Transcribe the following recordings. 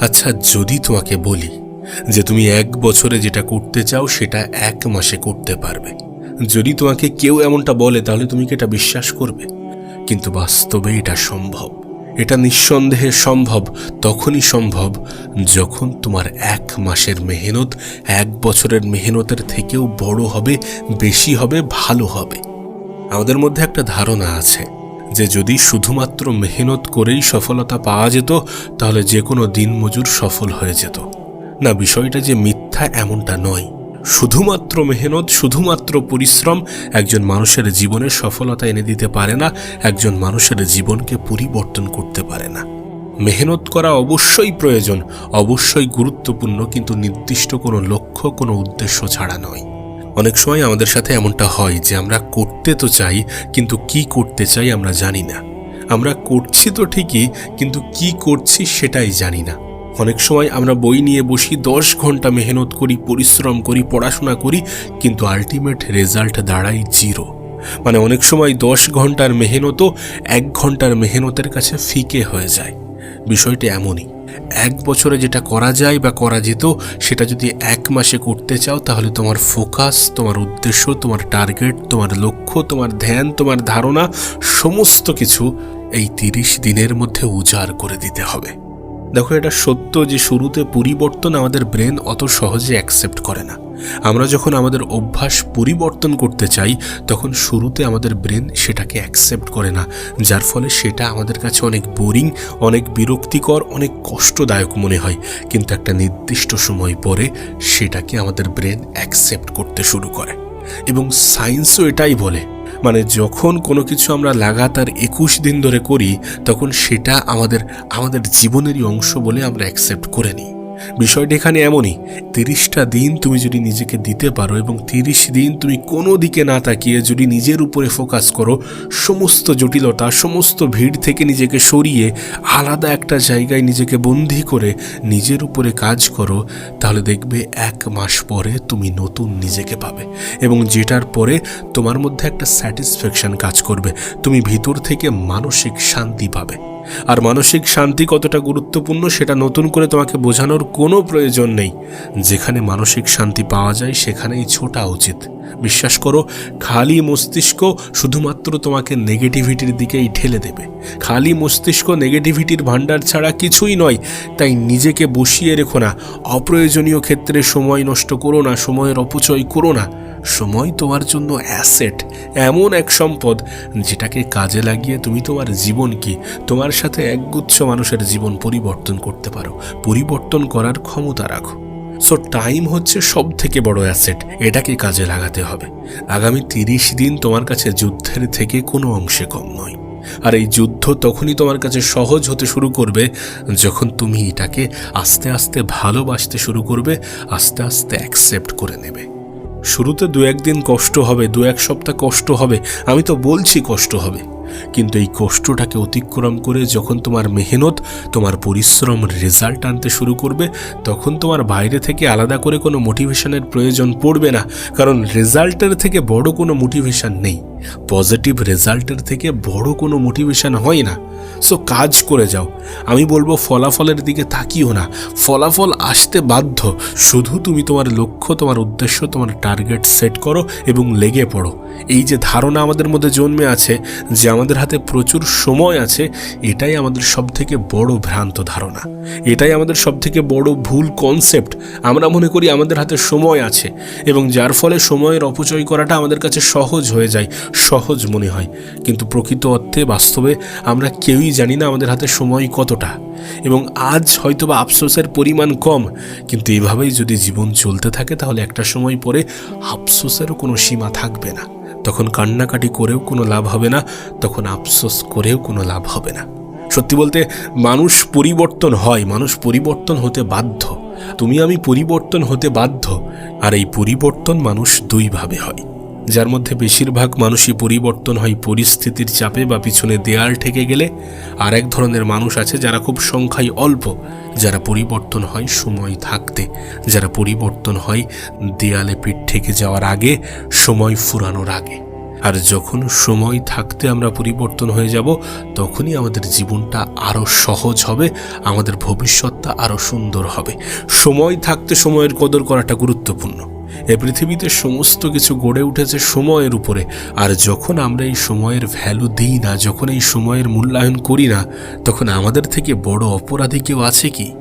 আচ্ছা যদি তোমাকে বলি যে তুমি এক বছরে যেটা করতে চাও, সেটা এক মাসে করতে পারবে। যদি তোমাকে কেউ এমনটা বলে, তাহলে তুমি কি এটা বিশ্বাস করবে? কিন্তু বাস্তবে এটা সম্ভব। এটা নিঃসন্দেহে সম্ভব, তখনই সম্ভব যখন তোমার এক মাসের মেহনত এক বছরের মেহনতের থেকেও বড় হবে, বেশি হবে, ভালো হবে। আমাদের মধ্যে একটা ধারণা আছে। যে যদি শুধুমাত্র মেহনত করেই সফলতা পাওয়া যেত, তাহলে যে কোনো দিনমজুর সফল হয়ে যেত। না, বিষয়টা যে মিথ্যা এমনটা নয়। শুধুমাত্র মেহনত, শুধুমাত্র পরিশ্রম একজন মানুষের জীবনে সফলতা এনে দিতে পারে না, একজন মানুষের জীবনকে পরিবর্তন করতে পারে না। মেহনত করা অবশ্যই প্রয়োজন, অবশ্যই গুরুত্বপূর্ণ, কিন্তু নির্দিষ্ট কোনো লক্ষ্য, কোনো উদ্দেশ্য ছাড়া নয়। অনেক সময় আমাদের সাথে এমনটা হয় যে আমরা করতে তো চাই, কিন্তু কি করতে চাই আমরা জানি না। আমরা করছি তো ঠিকই, কিন্তু কি করছি সেটাই জানি না। অনেক সময় আমরা বই নিয়ে বসি, দশ ঘণ্টা মেহনত করি, পরিশ্রম করি, পড়াশোনা করি, কিন্তু আলটিমেট রেজাল্ট দাঁড়াই জিরো মানে অনেক সময় দশ ঘণ্টার মেহনতও এক ঘণ্টার মেহনতের কাছে ফিকে হয়ে যায়। বিষয়টি এমনই। এক বছরে যেটা করা যায় বা করা যেত, সেটা যদি এক মাসে করতে চাও, তাহলে তোমার ফোকাস তোমার উদ্দেশ্য, তোমার টার্গেট তোমার লক্ষ্য, তোমার ধ্যান, তোমার ধারণা, সমস্ত কিছু এই তিরিশ দিনের মধ্যে উজাড় করে দিতে হবে। দেখো, এটা সত্য যে শুরুতে পরিবর্তন আমাদের ব্রেন অত সহজে অ্যাকসেপ্ট করে না। আমরা যখন আমাদের অভ্যাস পরিবর্তন করতে চাই, তখন শুরুতে আমাদের ব্রেন সেটাকে অ্যাকসেপ্ট করে না, যার ফলে সেটা আমাদের কাছে অনেক বোরিং অনেক বিরক্তিকর, অনেক কষ্টদায়ক মনে হয়। কিন্তু একটা নির্দিষ্ট সময় পরে সেটাকে আমাদের ব্রেন অ্যাকসেপ্ট করতে শুরু করে। এবং সায়েন্সও এটাই বলে মানে যখন কোনো কিছু আমরা লাগাতার একুশ দিন ধরে করি, তখন সেটা আমাদের আমাদের জীবনেরই অংশ বলে আমরা অ্যাকসেপ্ট করে নিই। বিষয়টা এখানে এমনই, তিরিশটা দিন তুমি যদি নিজেকে দিতে পারো এবং তিরিশ দিন তুমি কোনো দিকে না তাকিয়ে যদি নিজের উপরে ফোকাস করো, সমস্ত জটিলতা, সমস্ত ভিড় থেকে নিজেকে সরিয়ে আলাদা একটা জায়গায় নিজেকে বন্দি করে নিজের উপরে কাজ করো, তাহলে দেখবে এক মাস পরে তুমি নতুন নিজেকে পাবে এবং যেটার পরে তোমার মধ্যে একটা স্যাটিসফ্যাকশন কাজ করবে। তুমি ভিতর থেকে মানসিক শান্তি পাবে। আর মানসিক শান্তি কতটা গুরুত্বপূর্ণ সেটা নতুন করে তোমাকে বোঝানোর কোনো প্রয়োজন নেই। যেখানে মানসিক শান্তি পাওয়া যায়, সেখানেই ছোটা উচিত। বিশ্বাস করো, খালি মস্তিষ্ক শুধুমাত্র তোমাকে নেগেটিভিটির দিকেই ঠেলে দেবে। খালি মস্তিষ্ক নেগেটিভিটির ভাণ্ডার ছাড়া কিছুই নয়, তাই নিজেকে বসিয়ে রেখো না। অপ্রয়োজনীয় ক্ষেত্রে সময় নষ্ট করো না, সময়ের অপচয় করো না। সময় তোমার জন্য অ্যাসেট, এমন এক সম্পদ যেটাকে কাজে লাগিয়ে তুমি তোমার জীবন কি তোমার সাথে একগুচ্ছ মানুষের জীবন পরিবর্তন করতে পারো। পরিবর্তন করার ক্ষমতা রাখো। সো টাইম হচ্ছে সব থেকে বড় অ্যাসেট, এটাকে কাজে লাগাতে হবে। আগামী তিরিশ দিন তোমার কাছে যুদ্ধের থেকে কোনো অংশে কম নয়। আর এই যুদ্ধ তখনই তোমার কাছে সহজ হতে শুরু করবে যখন তুমি এটাকে আস্তে আস্তে ভালোবাসতে শুরু করবে, আস্তে আস্তে অ্যাকসেপ্ট করে নেবে। শুরুতে দু একদিন কষ্ট হবে, দু এক সপ্তাহ কষ্ট হবে, আমি তো বলছি কষ্ট হবে। কিন্তু এই কষ্টটাকে অতিক্রম করে যখন তোমার মেহনত, তোমার পরিশ্রম রেজাল্ট আনতে শুরু করবে, তখন তোমার বাইরে থেকে আলাদা করে কোনো মোটিভেশনের প্রয়োজন পড়বে না, কারণ রেজাল্টের থেকে বড় কোনো মোটিভেশন নেই। পজিটিভ রেজাল্টের থেকে বড় কোনো মোটিভেশন হয় না। সো কাজ করে যাও। আমি বলব, ফলাফলের দিকে তাকিও না। ফলাফল আসতে বাধ্য। শুধু তুমি তোমার লক্ষ্য, তোমার উদ্দেশ্য, তোমার টার্গেট সেট করো এবং লেগে পড়ো। এই যে ধারণা আমাদের মধ্যে জন্মে আছে, যে আমাদের হাতে প্রচুর সময় আছে, এটাই আমাদের সব থেকে বড় ভ্রান্ত ধারণা। এটাই আমাদের সব থেকে বড় ভুল কনসেপ্ট আমরা মনে করি আমাদের হাতে সময় আছে এবং যার ফলে সময়ের অপচয় করাটা আমাদের কাছে সহজ হয়ে যায়, সহজ মনে হয়। কিন্তু প্রকৃত অর্থে বাস্তবে আমরা কেউই জানি না আমাদের হাতে সময় কতটা, এবং আজ হয়তোবা আফসোসের পরিমাণ কম, কিন্তু এভাবেই যদি জীবন চলতে থাকে, তাহলে একটা সময় পরে আফসোসেরও কোনো সীমা থাকবে না। তখন কান্নাকাটি করেও কোনো লাভ হবে না, তখন আফসোস করেও কোনো লাভ হবে না। সত্যি বলতে, মানুষ পরিবর্তন হয়, মানুষ পরিবর্তন হতে বাধ্য। তুমি আমি পরিবর্তন হতে বাধ্য, আর এই পরিবর্তন মানুষ দুইভাবে হয়। যার মধ্যে বেশিরভাগ মানুষই পরিবর্তন হয় পরিস্থিতির চাপে বা পিছনে দেয়াল ঠেকে গেলে। আর এক ধরনের মানুষ আছে যারা খুব সংখ্যায় অল্প, যারা পরিবর্তন হয় সময় থাকতে। যারা পরিবর্তন হয় দেয়ালে পিঠ ঠেকে যাওয়ার আগে, সময় ফুরানোর আগে। আর যখন সময় থাকতে আমরা পরিবর্তন হয়ে যাব, তখনই আমাদের জীবনটা আরও সহজ হবে, আমাদের ভবিষ্যৎটা আরও সুন্দর হবে। সময় থাকতে সময়ের কদর করাটা গুরুত্বপূর্ণ। এ পৃথিবীতে সমস্ত কিছু গড়ে উঠেছে সময়ের উপরে। আর যখন আমরা এই সময়ের ভ্যালু দিই না, যখন এই সময়ের মূল্যায়ন করি না, তখন আমাদের থেকে বড় অপরাধী কেউ আছে কি?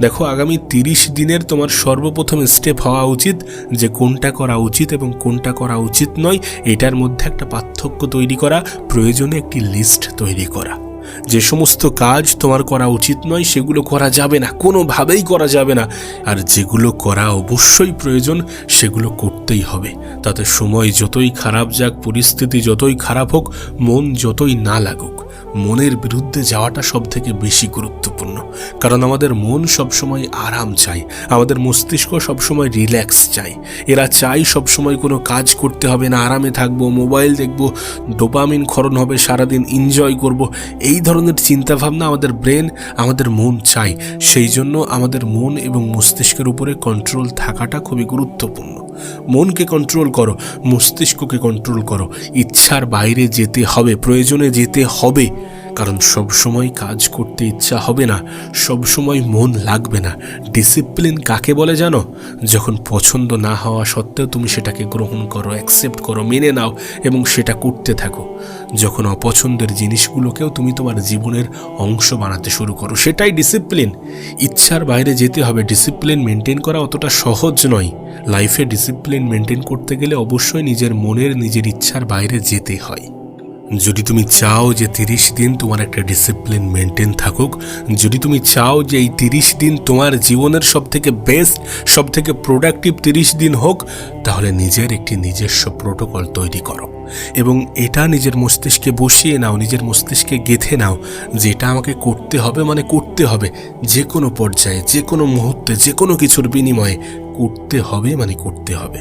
দেখো, আগামী তিরিশ দিনের তোমার সর্বপ্রথম স্টেপ হওয়া উচিত যে কোনটা করা উচিত এবং কোনটা করা উচিত নয়, এটার মধ্যে একটা পার্থক্য তৈরি করা, প্রয়োজনে একটি লিস্ট তৈরি করা। যে সমস্ত কাজ তোমার করা উচিত নয়, সেগুলো করা যাবে না, কোনোভাবেই করা যাবে না। আর যেগুলো করা অবশ্যই প্রয়োজন, সেগুলো করতেই হবে। তাতে সময় যতই খারাপ যাক, পরিস্থিতি যতই খারাপ হোক, মন যতই না লাগুক মনের বিরুদ্ধে যাওয়াটা সব থেকে বেশি গুরুত্বপূর্ণ। কারণ আমাদের মন সবসময় আরাম চাই, আমাদের মস্তিষ্ক সবসময় রিল্যাক্স চাই। এরা চাই সবসময় কোনো কাজ করতে হবে না, আরামে থাকব, মোবাইল দেখব, ডোপামিন ক্ষরণ হবে, সারাদিন এনজয় করব। এই ধরনের চিন্তাভাবনা আমাদের ব্রেন আমাদের মন চাই। সেই জন্য আমাদের মন এবং মস্তিষ্কের উপরে কন্ট্রোল থাকাটা খুবই গুরুত্বপূর্ণ। মনকে কন্ট্রোল করো মস্তিষ্ককে কন্ট্রোল করো। ইচ্ছার বাইরে যেতে হবে প্রয়োজনে যেতে হবে। কারণ সব সময় কাজ করতে ইচ্ছা হবে না, সব সময় মন লাগবে না। ডিসিপ্লিন কাকে বলে জানো? যখন পছন্দ না হওয়া সত্ত্বেও তুমি সেটাকে গ্রহণ করো অ্যাকসেপ্ট করো, মেনে নাও এবং সেটা করতে থাকো। যখন অপছন্দের জিনিসগুলোকেও তুমি তোমার জীবনের অংশ বানাতে শুরু করো, সেটাই ডিসিপ্লিন ইচ্ছার বাইরে যেতে হবে। ডিসিপ্লিন মেনটেন করা অতটা সহজ নয়। লাইফে ডিসিপ্লিন মেনটেন করতে গেলে অবশ্যই নিজের মনের, নিজের ইচ্ছার বাইরে যেতে হয়। যদি তুমি চাও যে তিরিশ দিন তোমার একটা ডিসিপ্লিন মেনটেন থাকুক, যদি তুমি চাও যে এই তিরিশ দিন তোমার জীবনের সব থেকে বেস্ট সব থেকে প্রোডাক্টিভ তিরিশ দিন হোক, তাহলে নিজের একটি নিজস্ব প্রোটোকল তৈরি করো। এবং এটা নিজের মস্তিষ্কে বসিয়ে নাও, নিজের মস্তিষ্কে গেথে নাও যে এটা আমাকে করতে হবে মানে করতে হবে। যে কোনো পর্যায়ে, যে কোনো মুহূর্তে, যে কোনো কিছুর বিনিময়ে করতে হবে মানে করতে হবে।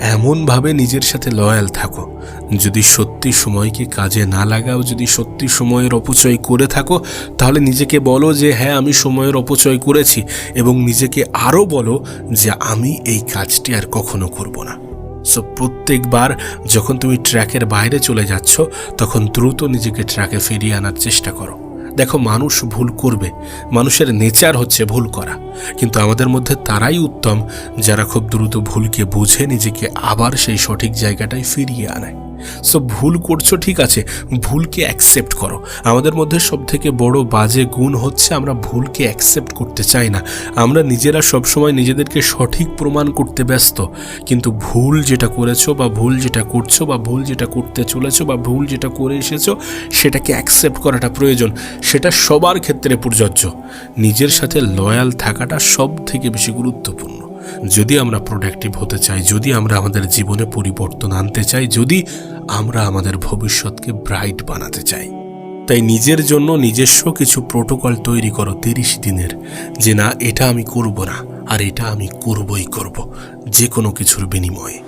এমনভাবে নিজের সাথে লয়াল থাকো। যদি সত্যি সময়কে কাজে না লাগাও, যদি সত্যি সময়ের অপচয় করে থাকো, তাহলে নিজেকে বলো যে হ্যাঁ আমি সময়ের অপচয় করেছি। এবং নিজেকে আরও বলো যে, আমি এই কাজটি আর কখনো করব না। সো প্রত্যেকবার যখন তুমি ট্র্যাকের বাইরে চলে যাচ্ছ, তখন দ্রুত নিজেকে ট্র্যাকে ফিরিয়ে আনার চেষ্টা করো। দেখো, মানুষ ভুল করবে। মানুষের নেচার হচ্ছে ভুল করা। কিন্তু আমাদের মধ্যে তারাই উত্তম, যারা খুব দ্রুত ভুলকে বুঝে নিজেকে আবার সেই সঠিক জায়গাটায় ফিরিয়ে আনায়। সো ভুল করছ, ঠিক আছে, ভুলকে অ্যাকসেপ্ট করো। আমাদের মধ্যে সব থেকে বড় বাজে গুণ হচ্ছে আমরা ভুলকে অ্যাকসেপ্ট করতে চাই না। আমরা নিজেরা সবসময় নিজেদেরকে সঠিক প্রমাণ করতে ব্যস্ত। কিন্তু ভুল যেটা করেছ বা ভুল যেটা করছ বা ভুল যেটা করতে চলেছো বা ভুল যেটা করে এসেছ, সেটাকে অ্যাকসেপ্ট করাটা প্রয়োজন। সেটা সবার ক্ষেত্রে প্রযোজ্য। নিজের সাথে লয়াল থাকাটা সব থেকে বেশি গুরুত্বপূর্ণ। যদি আমরা প্রোডাক্টিভ হতে চাই, যদি আমরা আমাদের জীবনে পরিবর্তন আনতে চাই, যদি আমরা আমাদের ভবিষ্যৎকে ব্রাইট বানাতে চাই। তাই নিজের জন্য নিজস্ব কিছু প্রোটোকল তৈরি করো তিরিশ দিনের, যে না, এটা আমি করব না, আর এটা আমি করবই করব যে কোনো কিছুর বিনিময়ে।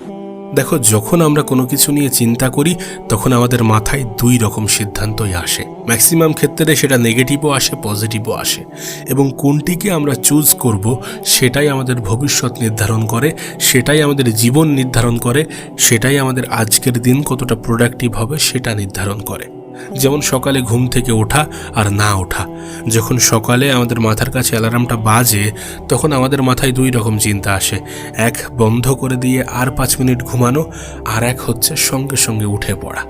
দেখো, যখন আমরা কোনো কিছু নিয়ে চিন্তা করি, তখন আমাদের মাথায় দুই রকম সিদ্ধান্তই আসে। ম্যাক্সিমাম ক্ষেত্রে সেটা নেগেটিভও আসে, পজিটিভও আসে। এবং কোনটিকে আমরা চুজ করব, সেটাই আমাদের ভবিষ্যৎ নির্ধারণ করে, সেটাই আমাদের জীবন নির্ধারণ করে, সেটাই আমাদের আজকের দিন কতটা প্রোডাক্টিভ হবে, সেটা নির্ধারণ করে। যেমন সকালে ঘুম থেকে ওঠা আর না ওঠা। যখন সকালে আমাদের মাথার কাছে অ্যালার্মটা বাজে, তখন আমাদের মাথায় দুই রকম চিন্তা আসে। এক, বন্ধ করে দিয়ে আর পাঁচ মিনিট ঘুমানো, আর এক হচ্ছে সঙ্গে সঙ্গে উঠে পড়া।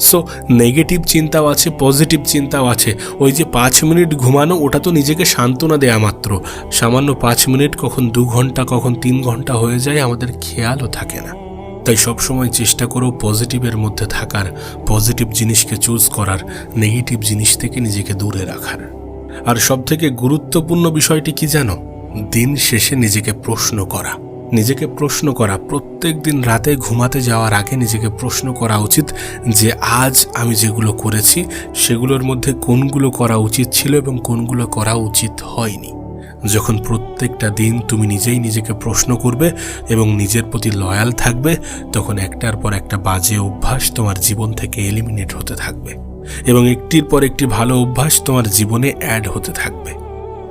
সো নেগেটিভ চিন্তাও আছে পজিটিভ চিন্তাও আছে। ওই যে পাঁচ মিনিট ঘুমানো, ওটা তো নিজেকে সান্ত্বনা দেয়া মাত্র। সামান্য পাঁচ মিনিট কখন দু ঘণ্টা, কখন তিন ঘণ্টা হয়ে যায়, আমাদের খেয়ালও থাকে না। তাই সবসময় চেষ্টা করো পজিটিভের মধ্যে থাকার, পজিটিভ জিনিসকে চুজ করার নেগেটিভ জিনিস থেকে নিজেকে দূরে রাখার। আর সবথেকে গুরুত্বপূর্ণ বিষয়টি কি জানো? দিন শেষে নিজেকে প্রশ্ন করা। নিজেকে প্রশ্ন করা, প্রত্যেক দিন রাতে ঘুমাতে যাওয়ার আগে নিজেকে প্রশ্ন করা উচিত যে আজ আমি যেগুলো করেছি, সেগুলোর মধ্যে কোনগুলো করা উচিত ছিল এবং কোনগুলো করা উচিত হয়নি। যখন প্রত্যেকটা দিন তুমি নিজেই নিজেকে প্রশ্ন করবে এবং নিজের প্রতি লয়াল থাকবে, তখন একটার পর একটা বাজে অভ্যাস তোমার জীবন থেকে এলিমিনেট হতে থাকবে এবং একটির পর একটি ভালো অভ্যাস তোমার জীবনে অ্যাড হতে থাকবে।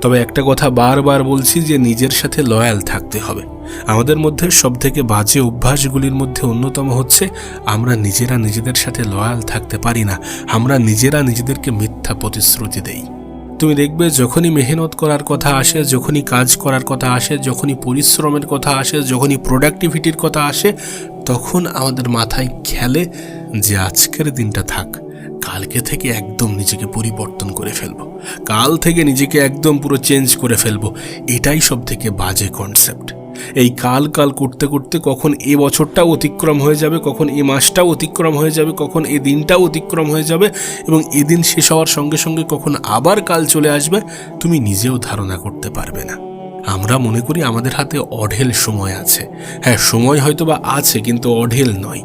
তবে একটা কথা বারবার বলছি যে নিজের সাথে লয়াল থাকতে হবে। আমাদের মধ্যে সবথেকে বাজে অভ্যাসগুলির মধ্যে অন্যতম হচ্ছে আমরা নিজেরা নিজেদের সাথে লয়াল থাকতে পারি না, আমরা নিজেরা নিজেদেরকে মিথ্যা প্রতিশ্রুতি দেই। তুমি দেখবে যখনই মেহনত করার কথা আসে, যখনই কাজ করার কথা আসে, যখনই পরিশ্রমের কথা আসে, যখনই প্রোডাক্টিভিটির কথা আসে, তখন আমাদের মাথায় খেলে যে আজকের দিনটা থাক, কালকে থেকে একদম নিজেকে পরিবর্তন করে ফেলব। কাল থেকে নিজেকে একদম পুরো চেঞ্জ করে ফেলব। এটাই সব থেকে বাজে কনসেপ্ট এই কাল কাল করতে করতে কখন এ বছরটাও অতিক্রম হয়ে যাবে, কখন এ মাসটাও অতিক্রম হয়ে যাবে, কখন এ দিনটাও অতিক্রম হয়ে যাবে এবং এদিন শেষ হওয়ার সঙ্গে সঙ্গে কখন আবার কাল চলে আসবে, তুমি নিজেও ধারণা করতে পারবে না। আমরা মনে করি আমাদের হাতে অঢেল সময় আছে। হ্যাঁ সময় হয়তো বা আছে, কিন্তু অঢেল নয়।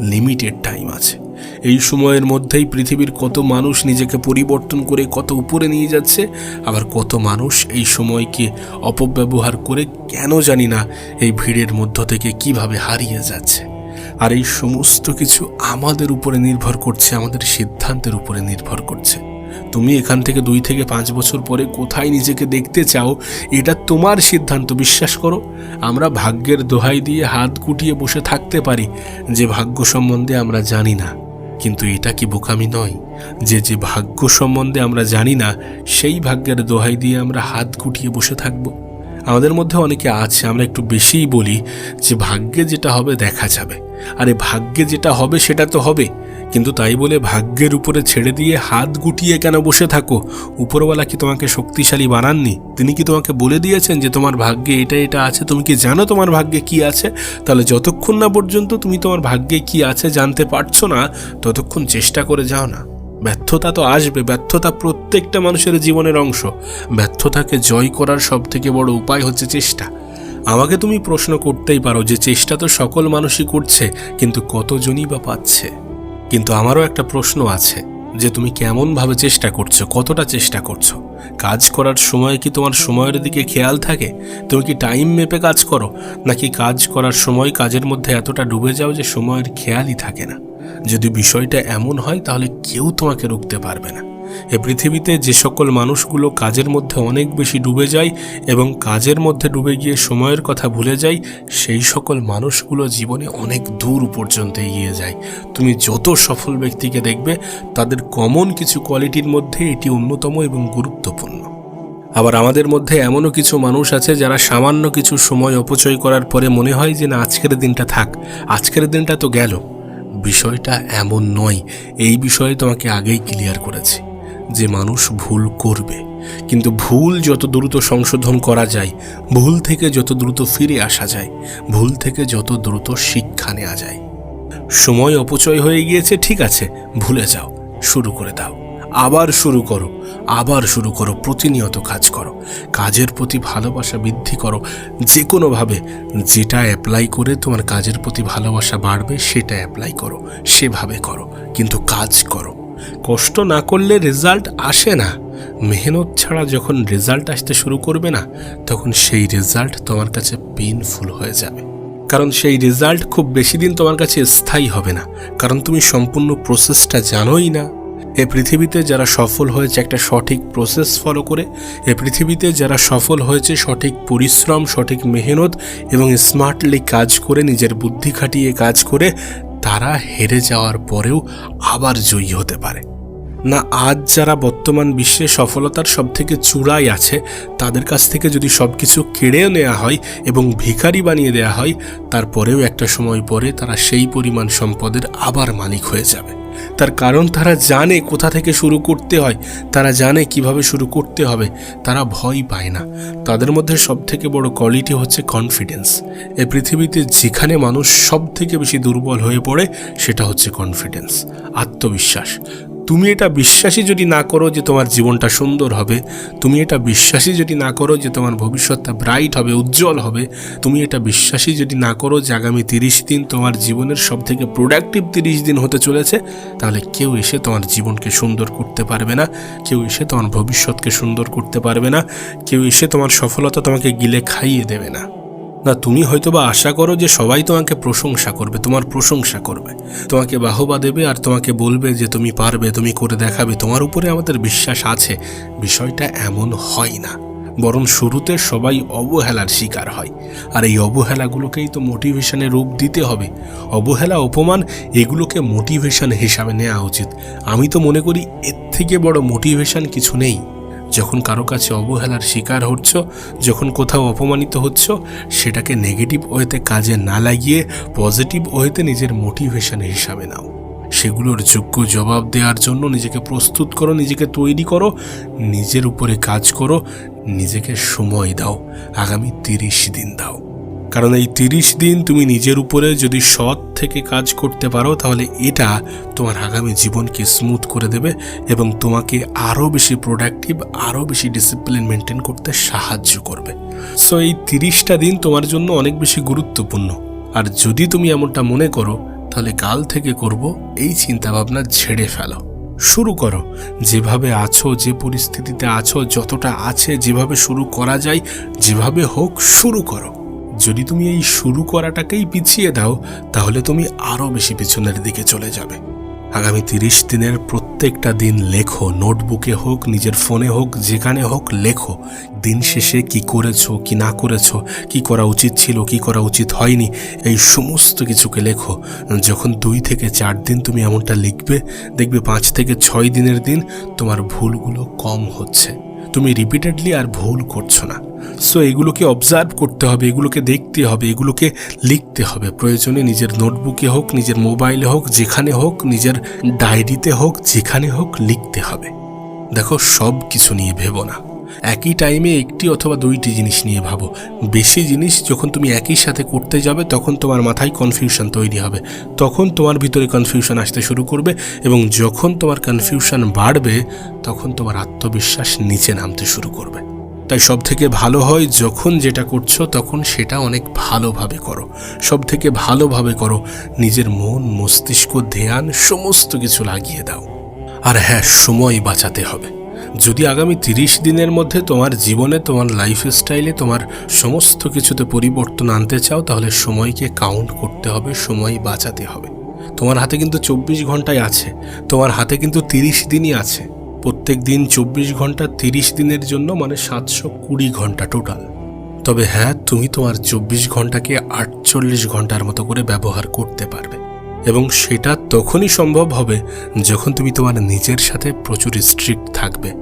লিমিটেড টাইম আছে। এই সময়ের মধ্যেই পৃথিবীর কত মানুষ নিজেকে পরিবর্তন করে কত উপরে নিয়ে যাচ্ছে, আবার কত মানুষ এই সময়কে অপব্যবহার করে কেন জানি না এই ভিড়ের মধ্য থেকে কীভাবে হারিয়ে যাচ্ছে। আর এই সমস্ত কিছু আমাদের উপরে নির্ভর করছে, আমাদের সিদ্ধান্তের উপরে নির্ভর করছে। তুমি এখান থেকে দুই থেকে পাঁচ বছর পরে কোথায় নিজেকে দেখতে চাও, এটা তোমার সিদ্ধান্ত, বিশ্বাস করো। আমরা ভাগ্যের দোহাই দিয়ে হাত গুটিয়ে বসে থাকতে পারি, যে ভাগ্য সম্বন্ধে আমরা জানি না। কিন্তু এটা কি বোকামি নয়? যে যে ভাগ্য সম্বন্ধে আমরা জানি না, সেই ভাগ্যের দোহাই দিয়ে আমরা হাত গুটিয়ে বসে থাকব। আমাদের মধ্যে অনেকে আছে, আমরা একটু বেশিই বলি, যে ভাগ্যে যেটা হবে দেখা যাবে। আরে, ভাগ্যে যেটা হবে, সেটা তো হবে। কিন্তু তাই বলে ভাগ্যের উপরে ছেড়ে দিয়ে হাত গুটিয়ে কেন বসে থাকো? উপরওয়ালা কি তোমাকে শক্তিশালী বানাননি? তিনি কি তোমাকে বলে দিয়েছেন যে তোমার ভাগ্যে এটা এটা আছে? তুমি কি জানো তোমার ভাগ্যে কি আছে? তাহলে যতক্ষণ না পর্যন্ত তুমি তোমার ভাগ্যে কি আছে জানতে পারছ না, ততক্ষণ চেষ্টা করে যাও না। ব্যর্থতা তো আসবে, ব্যর্থতা প্রত্যেকটা মানুষের জীবনের অংশ। ব্যর্থতাকে জয় করার সব থেকে বড় উপায় হচ্ছে চেষ্টা। আমাকে তুমি প্রশ্ন করতেই পারো যে চেষ্টা তো সকল মানুষই করছে, কিন্তু কতজনই বা পাচ্ছে? কিন্তু আমারও একটা প্রশ্ন আছে, যে তুমি কেমনভাবে চেষ্টা করছ, কতটা চেষ্টা করছ? কাজ করার সময় কি তোমার সময়ের দিকে খেয়াল থাকে? তুমি কি টাইম মেপে কাজ করো? নাকি কাজ করার সময় কাজের মধ্যে এতটা ডুবে যাও যে সময়ের খেয়ালই থাকে না? যদি বিষয়টা এমন হয়, তাহলে কেউ তোমাকে রুখতে পারবে না। এ পৃথিবীতে যে সকল মানুষগুলো কাজের মধ্যে অনেক বেশি ডুবে যায় এবং কাজের মধ্যে ডুবে গিয়ে সময়ের কথা ভুলে যায়, সেই সকল মানুষগুলো জীবনে অনেক দূর পর্যন্ত এগিয়ে যায়। তুমি যত সফল ব্যক্তিকে দেখবে, তাদের কমন কিছু কোয়ালিটির মধ্যে এটি অন্যতম এবং গুরুত্বপূর্ণ। আবার আমাদের মধ্যে এমনও কিছু মানুষ আছে যারা সামান্য কিছু সময় অপচয় করার পরে মনে হয় যে, না, আজকের দিনটা থাক, আজকের দিনটা তো গেল। বিষয়টা এমন নয়। এই বিষয়ে তোমাকে আগেই ক্লিয়ার করেছি। যে মানুষ ভুল করবে। কিন্তু ভুল যত দ্রুত সংশোধন করা যায়, ভুল থেকে যত দ্রুত ফিরে আসা যায়, ভুল থেকে যত দ্রুত শিক্ষা নেওয়া যায়। সময় অপচয় হয়ে গিয়েছে, ঠিক আছে, ভুলে যাও, শুরু করে দাও। আবার শুরু করো, আবার শুরু করো, প্রতিনিয়ত কাজ করো। কাজের প্রতি ভালোবাসা বৃদ্ধি করো যে কোনোভাবে যেটা অ্যাপ্লাই করে তোমার কাজের প্রতি ভালোবাসা বাড়বে, সেটা অ্যাপ্লাই করো, সেভাবে করো, কিন্তু কাজ করো। কষ্ট না করলে রেজাল্ট আসে না। মেহনত ছাড়া যখন রেজাল্ট আসতে শুরু করবে না, তখন সেই রেজাল্ট তোমার কাছে পেইনফুল হয়ে যাবে। কারণ সেই রেজাল্ট খুব বেশি দিন তোমার কাছে স্থায়ী হবে না। কারণ তুমি সম্পূর্ণ প্রসেসটা জানোই না। এ পৃথিবীতে যারা সফল হয়েছে একটা সঠিক প্রসেস ফলো করে, এ পৃথিবীতে যারা সফল হয়েছে সঠিক পরিশ্রম, সঠিক মেহনত এবং স্মার্টলি কাজ করে, নিজের বুদ্ধি খাটিয়ে কাজ করে তারা হেরে যাওয়ার পরেও আবার জয়ী হতে পারে। না, আজ যারা বর্তমান বিশ্বে সফলতার সব থেকে চূড়াই আছে, তাদের কাছ থেকে যদি সব কিছু কেড়েও নেওয়া হয় এবং ভিখারি বানিয়ে দেওয়া হয়, তারপরেও একটা সময় পরে তারা সেই পরিমাণ সম্পদের আবার মালিক হয়ে যাবে। তার কারণ তারা জানে কোথা থেকে শুরু করতে হয়, তারা জানে কীভাবে শুরু করতে হবে, তারা ভয় পায় না। তাদের মধ্যে সবথেকে বড় কোয়ালিটি হচ্ছে কনফিডেন্স এই পৃথিবীতে যেখানে মানুষ সব থেকে বেশি দুর্বল হয়ে পড়ে, সেটা হচ্ছে কনফিডেন্স আত্মবিশ্বাস। তুমি এটা বিশ্বাসই যদি না করো যে তোমার জীবনটা সুন্দর হবে, তুমি এটা বিশ্বাসই যদি না করো যে তোমার ভবিষ্যৎটা ব্রাইট হবে, উজ্জ্বল হবে, তুমি এটা বিশ্বাসই যদি না করো যে আগামী তিরিশ দিন তোমার জীবনের সব থেকে প্রোডাক্টিভ তিরিশ দিন হতে চলেছে, তাহলে কেউ এসে তোমার জীবনকে সুন্দর করতে পারবে না, কেউ এসে তোমার ভবিষ্যৎকে সুন্দর করতে পারবে না, কেউ এসে তোমার সফলতা তোমাকে গিলে খাইয়ে দেবে না। না, তুমি হয়তো বা আশা করো যে সবাই তোমাকে প্রশংসা করবে, তোমার প্রশংসা করবে। তোমাকে বাহবা দেবে আর তোমাকে বলবে যে তুমি পারবে, তুমি করে দেখাবে। তোমার উপরে আমাদের বিশ্বাস আছে, বিষয়টা এমন হয় না। বরং শুরুতে সবাই অবহেলার শিকার হয়। আর এই অবহেলাগুলোকেই তো মোটিভেশনে রূপ দিতে হবে। অবহেলা, অপমান, এগুলোকে মোটিভেশন হিসাবে নেওয়া উচিত। আমি তো মনে করি এর থেকে বড় মোটিভেশন কিছু নেই। যখন কারও কাছে অবহেলার শিকার হচ্ছ, যখন কোথাও অপমানিত হচ্ছ, সেটাকে নেগেটিভ ওয়েতে কাজে না লাগিয়ে পজিটিভ ওয়েতে নিজের মোটিভেশন হিসাবে নাও। সেগুলোর যোগ্য জবাব দেওয়ার জন্য নিজেকে প্রস্তুত করো, নিজেকে তৈরি করো, নিজের উপরে কাজ করো, নিজেকে সময় দাও। আগামী তিরিশ দিন দাও। কারণ এই তিরিশ দিন তুমি নিজের উপরে যদি সৎ থেকে কাজ করতে পারো, তাহলে এটা তোমার আগামী জীবনকে স্মুথ করে দেবে এবং তোমাকে আরও বেশি প্রোডাক্টিভ আরও বেশি ডিসিপ্লিন মেনটেন করতে সাহায্য করবে। সো এই তিরিশটা দিন তোমার জন্য অনেক বেশি গুরুত্বপূর্ণ। আর যদি তুমি এমনটা মনে করো, তাহলে কাল থেকে করব, এই চিন্তাভাবনা ঝেড়ে ফেলো। শুরু করো। যেভাবে আছো, যে পরিস্থিতিতে আছো, যতটা আছে, যেভাবে শুরু করা যায়, যেভাবে হোক, শুরু করো। যদি তুমি এই শুরু করাটাকেই পিছিয়ে দাও, তাহলে তুমি আরও বেশি পিছনের দিকে চলে যাবে। আগামী তিরিশ দিনের প্রত্যেকটা দিন লেখো, নোটবুকে হোক, নিজের ফোনে হোক, যেখানে হোক লেখো, দিন শেষে কি করেছ, কি না করেছ, কি করা উচিত ছিল, কি করা উচিত হয়নি, এই সমস্ত কিছুকে লেখো। যখন দুই থেকে চার দিন তুমি এমনটা লিখবে, দেখবে পাঁচ থেকে ছয় দিনের দিন তোমার ভুলগুলো কম হচ্ছে। তুমি রিপিটেডলি আর ভুল করছ না। সো এগুলোকে অবজার্ভ করতে হবে, এগুলোকে দেখতে হবে, এগুলোকে লিখতে হবে। প্রয়োজনে নিজের নোটবুকে হোক, নিজের মোবাইলে হোক, যেখানে হোক, নিজের ডায়েরিতে হোক, যেখানে হোক লিখতে হবে। দেখো সব কিছু নিয়ে ভেবো না। একই টাইমে একটি অথবা দুইটি জিনিস নিয়ে ভাবো। বেশি জিনিস যখন তুমি একই সাথে করতে যাবে, তখন তোমার মাথায় কনফিউশন তৈরি হবে। তখন তোমার ভিতরে কনফিউশন আসতে শুরু করবে এবং যখন তোমার কনফিউশন বাড়বে, তখন তোমার আত্মবিশ্বাস নিচে নামতে শুরু করবে। তাই সব থেকে ভালো হয় যখন যেটা করছ, তখন সেটা অনেক ভালোভাবে করো। সব থেকে ভালোভাবে করো, নিজের মন, মস্তিষ্ক, ধ্যান, সমস্ত কিছু লাগিয়ে দাও। আর হ্যাঁ সময় বাঁচাতে হবে। যদি আগামী তিরিশ দিনের মধ্যে তোমার জীবনে, তোমার লাইফ স্টাইলে তোমার সমস্ত কিছুতে পরিবর্তন আনতে চাও, তাহলে সময়কে কাউন্ট করতে হবে, সময় বাঁচাতে হবে। তোমার হাতে কিন্তু চব্বিশ ঘন্টায় আছে, তোমার হাতে কিন্তু তিরিশ দিনই আছে। প্রত্যেক দিন চব্বিশ ঘণ্টা তিরিশ দিনের জন্য মানে সাতশো কুড়ি ঘণ্টা টোটাল তবে হ্যাঁ তুমি তোমার চব্বিশ ঘন্টাকে আটচল্লিশ ঘণ্টার মতো করে ব্যবহার করতে পারবে। এবং সেটা তখনই সম্ভব হবে যখন তুমি তোমার নিজের সাথে প্রচুর স্ট্রিক্ট থাকবে।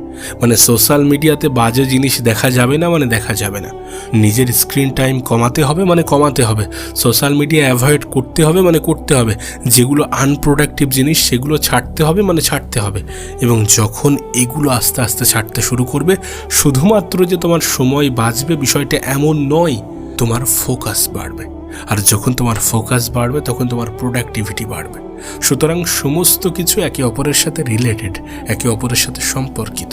মানে সোশ্যাল মিডিয়াতে বাজে জিনিস দেখা যাবে না মানে দেখা যাবে না। নিজের স্ক্রিন টাইম কমাতে হবে মানে কমাতে হবে। সোশ্যাল মিডিয়া অ্যাভয়েড করতে হবে মানে করতে হবে। যেগুলো আনপ্রোডাক্টিভ জিনিস সেগুলো ছাড়তে হবে মানে ছাড়তে হবে। এবং যখন এগুলো আস্তে আস্তে ছাড়তে শুরু করবে, শুধুমাত্র যে তোমার সময় বাঁচবে বিষয়টা এমন নয়। তোমার ফোকাস বাড়বে। আর যখন তোমার ফোকাস বাড়বে, তখন তোমার প্রোডাক্টিভিটি বাড়বে। সুতরাং সমস্ত কিছু একে অপরের সাথে রিলেটেড একে অপরের সাথে সম্পর্কিত।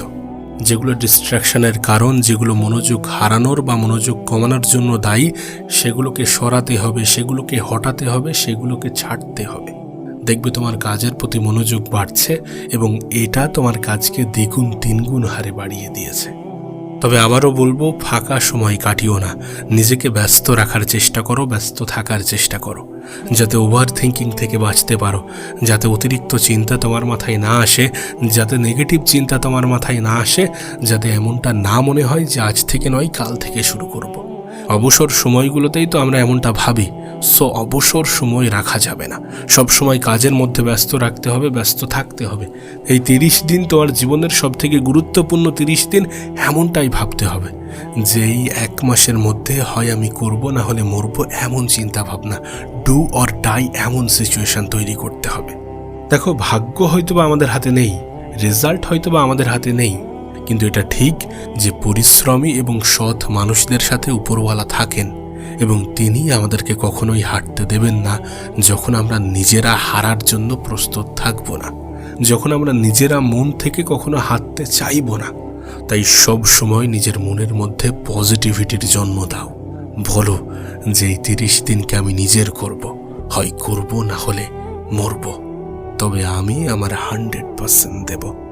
যেগুলো ডিস্ট্রাকশনের কারণ, যেগুলো মনোযোগ হারানোর বা মনোযোগ কমানোর জন্য দায়ী, সেগুলোকে সরাতে হবে, সেগুলোকে হটাতে হবে, সেগুলোকে ছাড়তে হবে। দেখবে তোমার কাজের প্রতি মনোযোগ বাড়ছে এবং এটা তোমার কাজকে দ্বিগুণ, তিনগুণ হারে বাড়িয়ে দিয়েছে। তবে আবারও বলব, ফাঁকা সময় কাটিও না নিজেকে ব্যস্ত রাখার চেষ্টা করো, ব্যস্ত থাকার চেষ্টা করো যাতে ওভার থিঙ্কিং থেকে বাঁচতে পারো, যাতে অতিরিক্ত চিন্তা তোমার মাথায় না আসে, যাতে নেগেটিভ চিন্তা তোমার মাথায় না আসে, যাতে এমনটা না মনে হয় যে আজ থেকে নয়, কাল থেকে শুরু করব। অবসর সময়গুলোতেই তো আমরা এমনটা ভাবি, সো অবসর সময় রাখা যাবে না। সব সময় কাজের মধ্যে ব্যস্ত রাখতে হবে, ব্যস্ত থাকতে হবে। এই তিরিশ দিন তো তোমার জীবনের সব থেকে গুরুত্বপূর্ণ তিরিশ দিন এমনটাই ভাবতে হবে যে এই এক মাসের মধ্যে হয় আমি করব, না হলে মরবো, এমন চিন্তা ভাবনা ডু অর ডাই এমন সিচুয়েশন তৈরি করতে হবে। দেখো, ভাগ্য হয়তো বা আমাদের হাতে নেই, রেজাল্ট হয়তো বা আমাদের হাতে নেই কিন্তু এটা ঠিক যে পরিশ্রমী এবং সৎ মানুষদের সাথে উপরওয়ালা থাকেন এবং তিনি আমাদেরকে কখনোই হাঁটতে দেবেন না যখন আমরা নিজেরা হারার জন্য প্রস্তুত থাকব না, যখন আমরা নিজেরা মন থেকে কখনো হাঁটতে চাইব না। তাই সব সময় নিজের মনের মধ্যে পজিটিভিটির জন্ম দাও। বলো যে এই তিরিশ দিনকে আমি নিজের করব, হয় করব না হলে মরব। তবে আমি আমার হান্ড্রেড পার্সেন্ট দেবো।